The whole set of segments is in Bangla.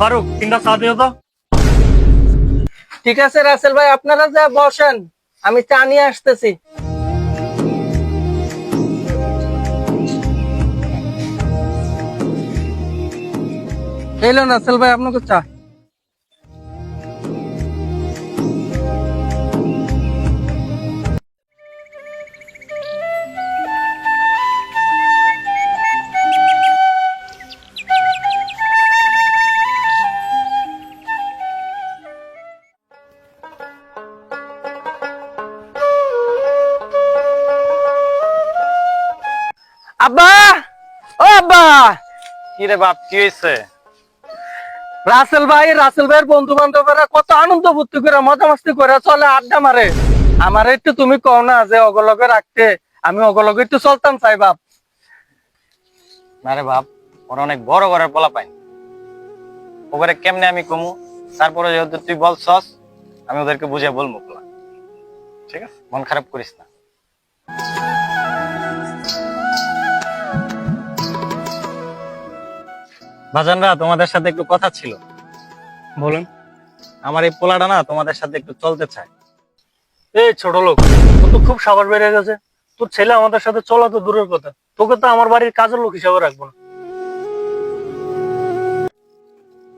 ফারুক, তিনটা চা দিও তো। ঠিক আছে, রাসেল ভাই, আপনারা যা বসেন, আমি চা নিয়ে আসতেছি। এলো রাসেল ভাই, আপনাকে চা। আব্বা! ও আব্বা! কি রে বাপ কি হয়েছে? রাসেল ভাই রাসেল ভাইয়ের বন্ধু বান্ধবরা কত আনন্দ ফুর্তি করে মজা মাস্তি করে চলে আড্ডা মারে। আমার একটু তুমি কও না যে অগলগে রাখতে আমি অগলগে একটু চলতাম চাই বাপ। না রে বাপ ওরা অনেক বড় ঘরের পোলা পাই ওখানে কেমনে আমি কমু? তারপরে যেহেতু তুই বলছস আমি ওদেরকে বুঝে বলব ঠিক আছে? মন খারাপ করিস না। ভাজানরা তোমাদের সাথে একটু কথা ছিল। বলেন। আমার এই পোলাটা না তোমাদের সাথে একটু চলতে চায়। এই ছোট লোক তোর তো খুব সাবার বেড়ে গেছে। তোর ছেলে আমাদের সাথে চলা তো দূরের কথা। তোকে তো আমার বাড়ির কাজের লোক হিসাবে রাখব না।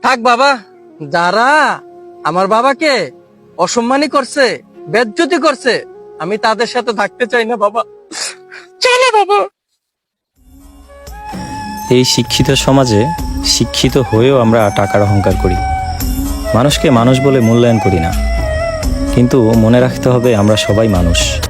থাক বাবা যারা আমার বাবাকে অসম্মানী করছে বেজ্জতি করছে আমি তাদের সাথে থাকতে চাই না বাবা। চলো বাবা। এই শিক্ষিত সমাজে শিক্ষিত হয়েও আমরা টাকার অহংকার করি। মানুষকে মানুষ বলে মূল্যায়ন করি না। কিন্তু মনে রাখতে হবে আমরা সবাই মানুষ।